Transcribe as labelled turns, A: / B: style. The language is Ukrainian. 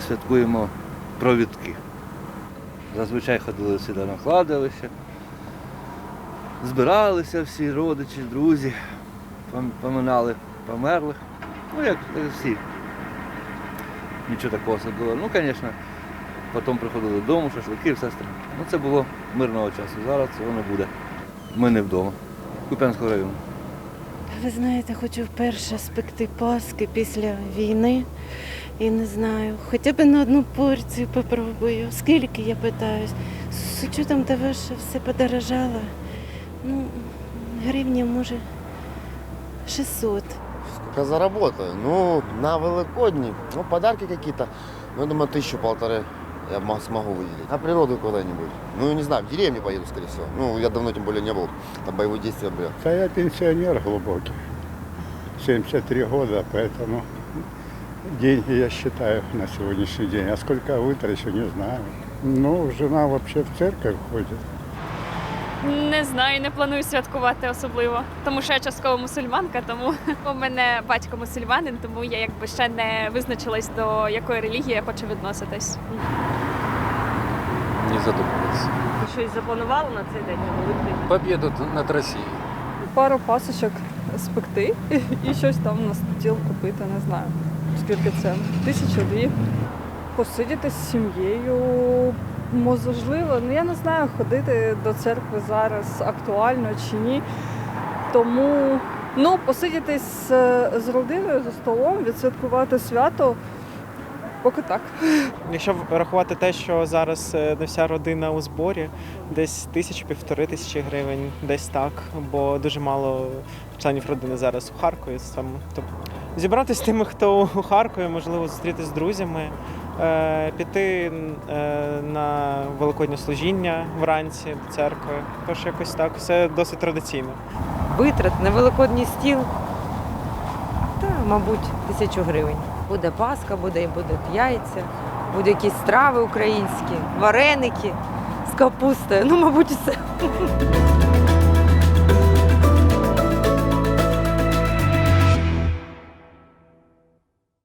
A: святкуємо провідки. Зазвичай ходили всі на кладовище, збиралися всі родичі, друзі, поминали померлих. Ну, як як всі. Нічого такого особливого. Ну, звісно, потім приходили додому, шашлики, все остальне. Ну, це було мирного часу. Зараз цього не буде. Ми не вдома. Куп'янського району.
B: Ви знаєте, хочу вперше спекти паски після війни. І не знаю, хоча б на одну порцію попробую. Скільки я питаюсь. З учетом того, що все подорожало. Ну, гривня може 600.
C: Сколько заработаю? Ну, на Великодни, ну, подарки какие-то. Ну, я думаю, тысячу-полторы я мо- смогу выделить. На природу куда-нибудь. Ну, не знаю, в деревню поеду, скорее всего. Ну, я давно, тем более, не был. Там боевые действия были.
D: Да я пенсионер глубокий. 73 года, поэтому деньги я считаю на сегодняшний день. А сколько вытрачу, не знаю. Ну, жена вообще в церковь ходит.
E: Не знаю, не планую святкувати особливо, тому що я частково мусульманка, тому у мене батько мусульманин, тому я якби ще не визначилась до якої релігії я хочу відноситись.
F: Не задумывался.
G: Щось запланували на цей день на Великдень?
F: Победу над Россией.
H: пару пасочок спекти і щось там на стіл купити, не знаю. Скільки це? Тисячу дві. Посидіти з сім'єю. Можливо, ну я не знаю, ходити до церкви зараз актуально чи ні. Тому ну, посидіти з, з родиною за столом, відсвяткувати свято. Поки так.
I: Якщо рахувати те, що зараз е, не вся родина у зборі, десь тисячу півтори тисячі гривень, десь так, бо дуже мало членів родини зараз у Харкові. Саме тобто зібратися з тими, хто у Харкові, можливо, зустрітися з друзями, е, піти е, на великоднє служіння вранці до церкви. Тож якось так, все досить традиційно.
G: Витрат на великодній стіл. Та, мабуть, тисячу гривень. Буде паска, буде, будуть яйця, будуть якісь страви українські, вареники з капустою. Ну, мабуть, все.